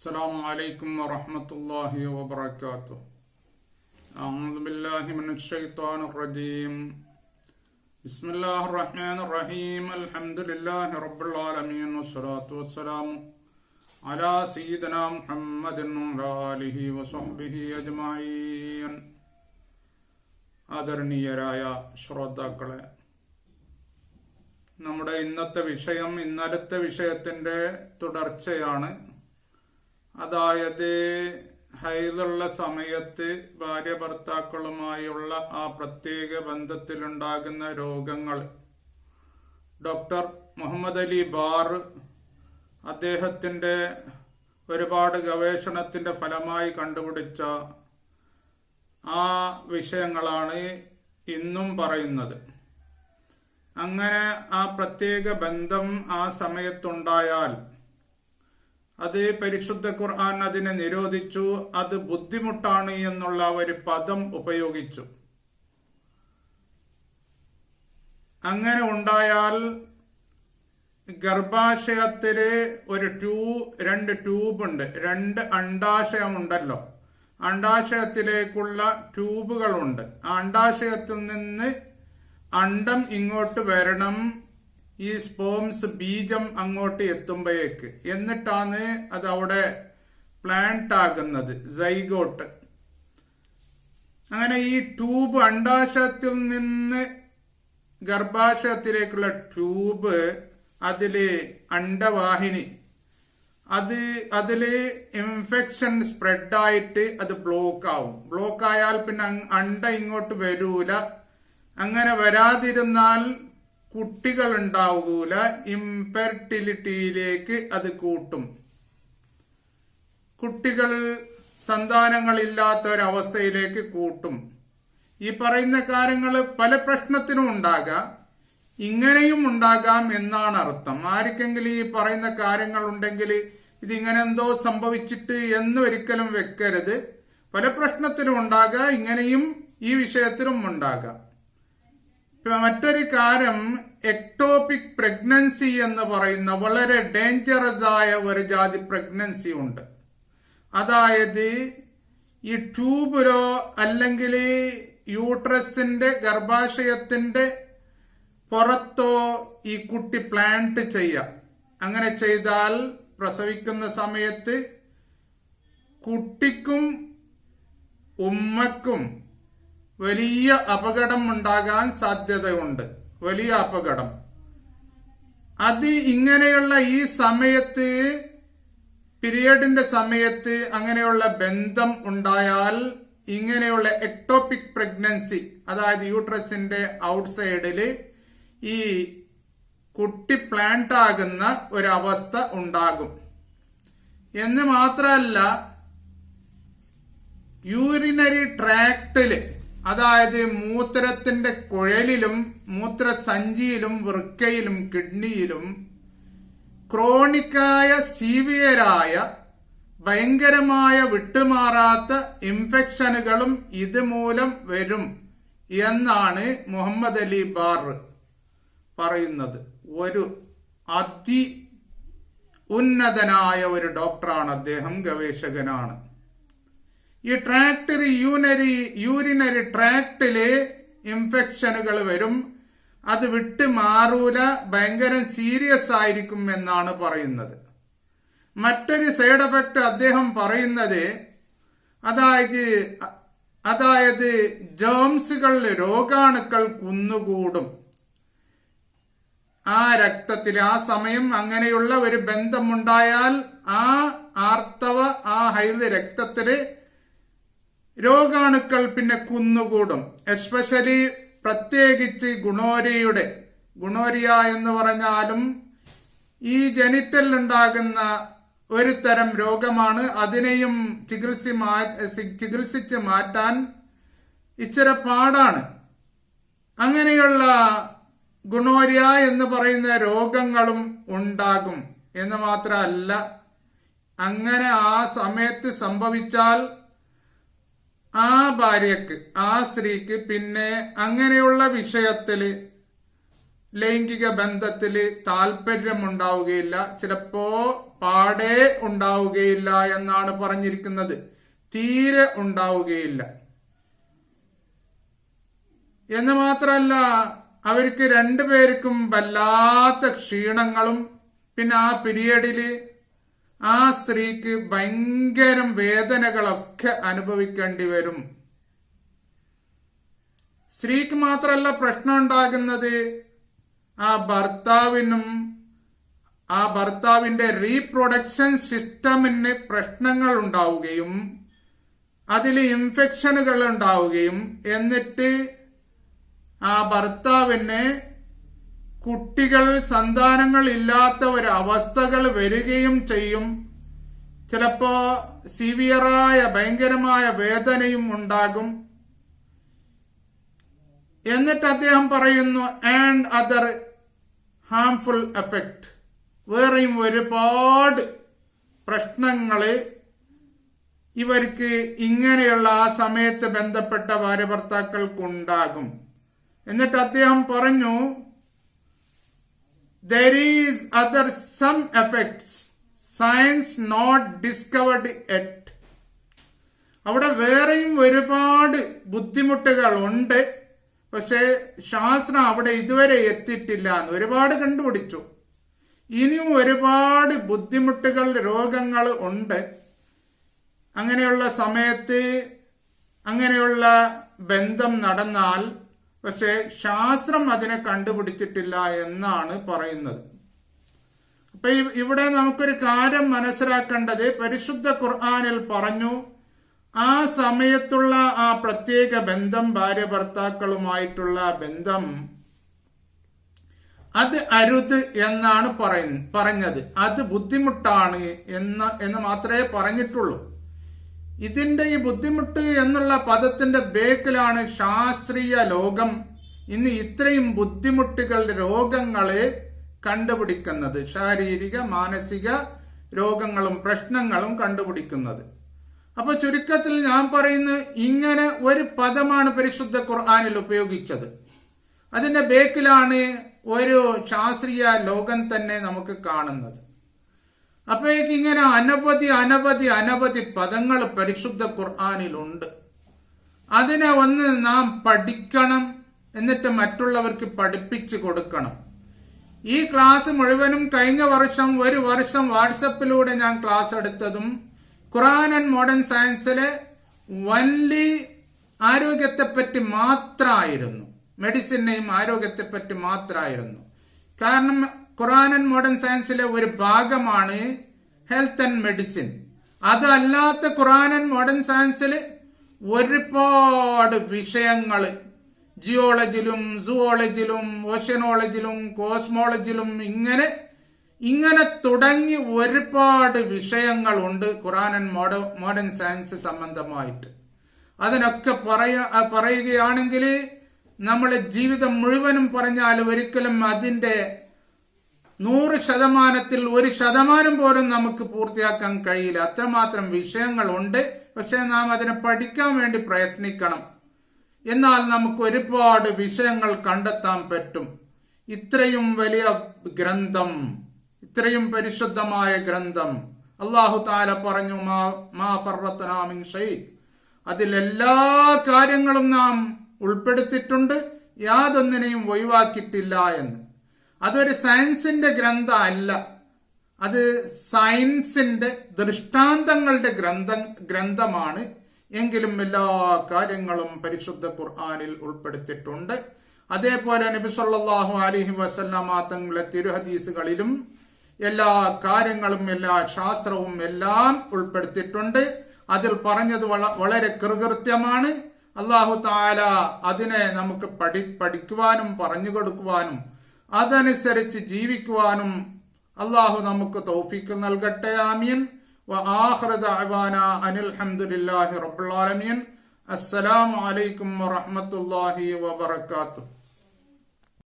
السلام عليكم ورحمة الله وبركاته أعوذ بالله من الشيطان الرجيم بسم الله الرحمن الرحيم الحمد لله رب العالمين والصلاة والسلام على سيدنا محمد وعلى آله وصحبه أجمعين ആദരണീയരായ ശ്രോതാക്കളെ നമ്മുടെ ഇന്നത്തെ വിഷയം ഇന്നലത്തെ വിഷയത്തിന്റെ തുടർച്ചയാണ് അതായത് ഹൈലുള്ള സമയത്ത് ഭാര്യ ഭർത്താക്കളുമായുള്ള ആ പ്രത്യേക ബന്ധത്തിലുണ്ടാകുന്ന രോഗങ്ങൾ. ഡോക്ടർ മുഹമ്മദ് അലി ബാർ അദ്ദേഹത്തിന്റെ ഒരുപാട് ഗവേഷണത്തിന്റെ ഫലമായി കണ്ടുപിടിച്ച ആ വിഷയങ്ങളാണ് ഇന്നും പറയുന്നത്. അങ്ങനെ ആ പ്രത്യേക ബന്ധം ആ സമയത്തുണ്ടായാൽ അത് പരിശുദ്ധ ഖുർആൻ അതിനെ നിരോധിച്ചു. അത് ബുദ്ധിമുട്ടാണ് എന്നുള്ള ഒരു പദം ഉപയോഗിച്ചു. അങ്ങനെ ഉണ്ടായാൽ ഗർഭാശയത്തിൽ ഒരു ട്യൂ രണ്ട് ട്യൂബ് ഉണ്ട് രണ്ട് അണ്ടാശയമുണ്ടല്ലോ. അണ്ടാശയത്തിലേക്കുള്ള ട്യൂബുകളുണ്ട്. ആ അണ്ടാശയത്തിൽ നിന്ന് അണ്ടം ഇങ്ങോട്ട് വരണം. ഈ സ്പോംസ് ബീജം അങ്ങോട്ട് എത്തുമ്പോഴേക്ക്. എന്നിട്ടാണ് അത് അവിടെ പ്ലാന്റ് ആകുന്നത് സൈഗോട്ട് അങ്ങനെ ഈ ട്യൂബ് അണ്ടാശയത്തിൽ നിന്ന് ഗർഭാശയത്തിലേക്കുള്ള ട്യൂബ് അതിൽ അണ്ടവാഹിനി അത് അതിൽ ഇൻഫെക്ഷൻ സ്പ്രെഡായിട്ട് അത് ബ്ലോക്ക് ആവും. ബ്ലോക്ക് ആയാൽ പിന്നെ അണ്ട ഇങ്ങോട്ട് വരൂല. അങ്ങനെ വരാതിരുന്നാൽ കുട്ടികൾ ഉണ്ടാവൂല ഇംപെർട്ടിലിറ്റിയിലേക്ക് അത് കൂട്ടും. കുട്ടികൾ സന്താനങ്ങളില്ലാത്ത ഒരവസ്ഥയിലേക്ക് കൂട്ടും. ഈ പറയുന്ന കാര്യങ്ങൾ പല പ്രശ്നത്തിനും ഉണ്ടാകാം. ഇങ്ങനെയും ഉണ്ടാകാം എന്നാണ് അർത്ഥം. ആർക്കെങ്കിലും ഈ പറയുന്ന കാര്യങ്ങൾ ഉണ്ടെങ്കിൽ ഇതിങ്ങനെ എന്തോ സംഭവിച്ചിട്ട് എന്ന് ഒരിക്കലും വെക്കരുത്. പല പ്രശ്നത്തിനും ഉണ്ടാകാം ഇങ്ങനെയും ഈ വിഷയത്തിലും ഉണ്ടാകാം. മറ്റൊരു കാര്യം എക്ടോപിക് പ്രഗ്നൻസി എന്ന് പറയുന്ന വളരെ ഡേഞ്ചറസ് ആയ ഒരു ജാതി പ്രഗ്നൻസി ഉണ്ട്. അതായത് ഈ ട്യൂബിലോ അല്ലെങ്കിൽ യൂട്രസിന്റെ ഗർഭാശയത്തിന്റെ പുറത്തോ ഈ കുട്ടി പ്ലാന്റ് ചെയ്യാം. അങ്ങനെ ചെയ്താൽ പ്രസവിക്കുന്ന സമയത്ത് കുട്ടിക്കും ഉമ്മക്കും വലിയ അപകടം ഉണ്ടാകാൻ സാധ്യതയുണ്ട്. വലിയ അപകടം. അത് ഇങ്ങനെയുള്ള ഈ സമയത്ത് പീരിയഡിന്റെ സമയത്ത് അങ്ങനെയുള്ള ബന്ധം ഉണ്ടായാൽ ഇങ്ങനെയുള്ള എക്ടോപിക് പ്രഗ്നൻസി അതായത് യൂട്രസിന്റെ ഔട്ട്സൈഡിൽ ഈ കുട്ടി പ്ലാന്റ് ആകുന്ന ഒരവസ്ഥ ഉണ്ടാകും. എന്ന് മാത്രമല്ല യൂറിനറി ട്രാക്റ്റിൽ അതായത് മൂത്രത്തിന്റെ കുഴലിലും മൂത്രസഞ്ചിയിലും വൃക്കയിലും കിഡ്നിയിലും ക്രോണിക്കായ സീവിയരായ ഭയങ്കരമായ വിട്ടുമാറാത്ത ഇൻഫെക്ഷനുകളും ഇതുമൂലം വരും എന്നാണ് മുഹമ്മദ് അലി ബാർ പറയുന്നത്. ഒരു അതി ഉന്നതനായ ഒരു ഡോക്ടറാണ് അദ്ദേഹം ഗവേഷകനാണ്. ഈ ട്രാക്ടറി യൂനറി യൂറിനറി ട്രാക്ടിൽ ഇൻഫെക്ഷനുകൾ വരും. അത് വിട്ട് മാറൂല ഭയങ്കര സീരിയസ് ആയിരിക്കും എന്നാണ് പറയുന്നത്. മറ്റൊരു സൈഡ് എഫക്റ്റ് അദ്ദേഹം പറയുന്നത് അതായത് അതായത് ജേംസുകൾ രോഗാണുക്കൾ കുന്നുകൂടും. ആ രക്തത്തിൽ ആ സമയം അങ്ങനെയുള്ള ഒരു ബന്ധമുണ്ടായാൽ ആ ആർത്തവ ആ ഹൈദ് രക്തത്തിൽ രോഗാണുക്കൾ പിന്നെ കുന്നുകൂടും. എസ്പെഷ്യലി പ്രത്യേകിച്ച് ഗുണോരിയുടെ ഗുണോരിയ എന്ന് പറഞ്ഞാലും ഈ ജനിറ്റൽ ഉണ്ടാകുന്ന ഒരു തരം രോഗമാണ്. അതിനെയും ചികിത്സ ചികിത്സിച്ച് മാറ്റാൻ ഇച്ചിരി പാടാണ് അങ്ങനെയുള്ള ഗുണോരിയ എന്ന് പറയുന്ന രോഗങ്ങളും ഉണ്ടാകും എന്ന് മാത്രമല്ല അങ്ങനെ ആ സമയത്ത് സംഭവിച്ചാൽ ഭാര്യക്ക് ആ സ്ത്രീക്ക് പിന്നെ അങ്ങനെയുള്ള വിഷയത്തിൽ ലൈംഗിക ബന്ധത്തിൽ താല്പര്യമുണ്ടാവുകയില്ല. ചിലപ്പോ പാടെ ഉണ്ടാവുകയില്ല എന്നാണ് പറഞ്ഞിരിക്കുന്നത്. തീരെ ഉണ്ടാവുകയില്ല. എന്ന് മാത്രമല്ല അവർക്ക് രണ്ടുപേർക്കും വല്ലാത്ത ക്ഷീണങ്ങളും പിന്നെ ആ പീരീഡിൽ ആ സ്ത്രീക്ക് ഭയങ്കരം വേദനകളൊക്കെ അനുഭവിക്കേണ്ടി വരും. സ്ത്രീക്ക് മാത്രമല്ല പ്രശ്നം ഉണ്ടാകുന്നത് ആ ഭർത്താവിനും ആ ഭർത്താവിന്റെ റീപ്രൊഡക്ഷൻ സിസ്റ്റമിന് പ്രശ്നങ്ങൾ ഉണ്ടാവുകയും അതിൽ ഇൻഫെക്ഷനുകൾ ഉണ്ടാവുകയും എന്നിട്ട് ആ ഭർത്താവിന് കുട്ടികൾ സന്താനങ്ങൾ ഇല്ലാത്ത ഒരു അവസ്ഥകൾ വരികയും ചെയ്യും. ചിലപ്പോ സിവിയറായ ഭയങ്കരമായ വേദനയും ഉണ്ടാകും. എന്നിട്ട് അദ്ദേഹം പറയുന്നു ആൻഡ് അതർ ഹാംഫുൾ എഫക്റ്റ് വേറെയും ഒരുപാട് പ്രശ്നങ്ങൾ ഇവർക്ക് ഇങ്ങനെയുള്ള ആ സമയത്ത് ബന്ധപ്പെട്ട ഭാര്യ എന്നിട്ട് അദ്ദേഹം പറഞ്ഞു there is other some effects science not discovered yet അവിടെ വേറെയും ഒരുപാട് ബുദ്ധിമുട്ടുകൾ ഉണ്ട്. പക്ഷേ ശാസ്ത്രം അവിടെ ഇതുവരെ എത്തിയിട്ടില്ല എന്ന് ഒരുപാട് കണ്ടുപിടിച്ചു. ഇനിയും ഒരുപാട് ബുദ്ധിമുട്ടുകൾ രോഗങ്ങൾ ഉണ്ട്. അങ്ങനെയുള്ള സമയത്ത് അങ്ങനെയുള്ള ബന്ധം നടന്നാൽ പക്ഷെ ശാസ്ത്രം അതിനെ കണ്ടുപിടിച്ചിട്ടില്ല എന്നാണ് പറയുന്നത്. അപ്പൊ ഇവിടെ നമുക്കൊരു കാര്യം മനസ്സിലാക്കേണ്ടത് പരിശുദ്ധ ഖുർആാനിൽ പറഞ്ഞു ആ സമയത്തുള്ള ആ പ്രത്യേക ബന്ധം ഭാര്യ ഭർത്താക്കളുമായിട്ടുള്ള ബന്ധം അത് അരുത് എന്നാണ് പറയുന്നത് പറഞ്ഞത്. അത് ബുദ്ധിമുട്ടാണ് എന്ന് എന്ന് മാത്രമേ പറഞ്ഞിട്ടുള്ളൂ. ഇതിന്റെ ഈ ബുദ്ധിമുട്ട് എന്നുള്ള പദത്തിന്റെ ബേക്കിലാണ് ശാസ്ത്രീയ ലോകം ഇന്ന് ഇത്രയും ബുദ്ധിമുട്ടുകളുടെ രോഗങ്ങളെ കണ്ടുപിടിക്കുന്നത്. ശാരീരിക മാനസിക രോഗങ്ങളും പ്രശ്നങ്ങളും കണ്ടുപിടിക്കുന്നത്. അപ്പൊ ചുരുക്കത്തിൽ ഞാൻ പറയുന്നത് ഇങ്ങനെ ഒരു പദമാണ് പരിശുദ്ധ ഖുർആാനിൽ ഉപയോഗിച്ചത്. അതിന്റെ ബേക്കിലാണ് ഒരു ശാസ്ത്രീയ ലോകം തന്നെ നമുക്ക് കാണുന്നത്. അപ്പോഴേക്ക് ഇങ്ങനെ അനവധി അനവധി അനവധി പദങ്ങൾ പരിശുദ്ധ ഖുർആാനിലുണ്ട് അതിനെ ഒന്ന് നാം പഠിക്കണം എന്നിട്ട് മറ്റുള്ളവർക്ക് പഠിപ്പിച്ചു കൊടുക്കണം. ഈ ക്ലാസ് മുഴുവനും കഴിഞ്ഞ വർഷം ഒരു വർഷം വാട്സപ്പിലൂടെ ഞാൻ ക്ലാസ് എടുത്തതും ഖുറാൻ ആൻഡ് മോഡേൺ സയൻസിലെ വൻലി ആരോഗ്യത്തെപ്പറ്റി മാത്രമായിരുന്നു മെഡിസിനെയും ആരോഗ്യത്തെപ്പറ്റി മാത്രമായിരുന്നു കാരണം ഖുറാൻ ആൻഡ് മോഡേൺ സയൻസിലെ ഒരു ഭാഗമാണ് ഹെൽത്ത് ആൻഡ് മെഡിസിൻ അതല്ലാത്ത ഖുറാൻ ആൻഡ് മോഡേൺ സയൻസിൽ ഒരുപാട് വിഷയങ്ങൾ ജിയോളജിലും സുവോളജിലും ഓഷ്യനോളജിലും കോസ്മോളജിലും ഇങ്ങനെ ഇങ്ങനെ തുടങ്ങി ഒരുപാട് വിഷയങ്ങളുണ്ട് ഖുറാൻ ആൻഡ് മോഡേൺ സയൻസ് സംബന്ധമായിട്ട്. അതിനൊക്കെ പറയ പറയുകയാണെങ്കിൽ നമ്മൾ ജീവിതം മുഴുവനും പറഞ്ഞാൽ ഒരിക്കലും അതിന്റെ നൂറ് ശതമാനത്തിൽ ഒരു ശതമാനം പോലും നമുക്ക് പൂർത്തിയാക്കാൻ കഴിയില്ല. അത്രമാത്രം വിഷയങ്ങളുണ്ട്. പക്ഷെ നാം അതിനെ പഠിക്കാൻ വേണ്ടി പ്രയത്നിക്കണം. എന്നാൽ നമുക്ക് ഒരുപാട് വിഷയങ്ങൾ കണ്ടെത്താൻ പറ്റും. ഇത്രയും വലിയ ഗ്രന്ഥം ഇത്രയും പരിശുദ്ധമായ ഗ്രന്ഥം അള്ളാഹു താല പറഞ്ഞു മാ മാ ഫർറത്നാ മിൻ ഷൈ. അതിലെല്ലാ കാര്യങ്ങളും നാം ഉൾപ്പെടുത്തിയിട്ടുണ്ട്. യാതൊന്നിനെയും ഒഴിവാക്കിയിട്ടില്ല എന്ന്. അതൊരു സയൻസിന്റെ ഗ്രന്ഥ അല്ല അത് സയൻസിന്റെ ദൃഷ്ടാന്തങ്ങളുടെ ഗ്രന്ഥ ഗ്രന്ഥമാണ്. എങ്കിലും എല്ലാ കാര്യങ്ങളും പരിശുദ്ധ ഖുർആാനിൽ ഉൾപ്പെടുത്തിയിട്ടുണ്ട്. അതേപോലെ നബി സല്ലല്ലാഹു അലൈഹി തങ്ങളെ തങ്ങളുടെ തിരുഹദീസുകളിലും എല്ലാ കാര്യങ്ങളും എല്ലാ ശാസ്ത്രവും എല്ലാം ഉൾപ്പെടുത്തിയിട്ടുണ്ട്. അതിൽ പറഞ്ഞത് വളരെ കൃകൃത്യമാണ്. അള്ളാഹു താല അതിനെ നമുക്ക് പഠി പഠിക്കുവാനും പറഞ്ഞു കൊടുക്കുവാനും അതനുസരിച്ച് ജീവിക്കുവാനും അള്ളാഹു നമുക്ക് തൗഫീക്ക് നൽകട്ടെ. ആമീൻ. അനിൽഹമുല്ലാഹി റബുലാലമീൻ അസ്സലാമലൈക്കും വാഹമത്തല്ലാഹി വാത്തു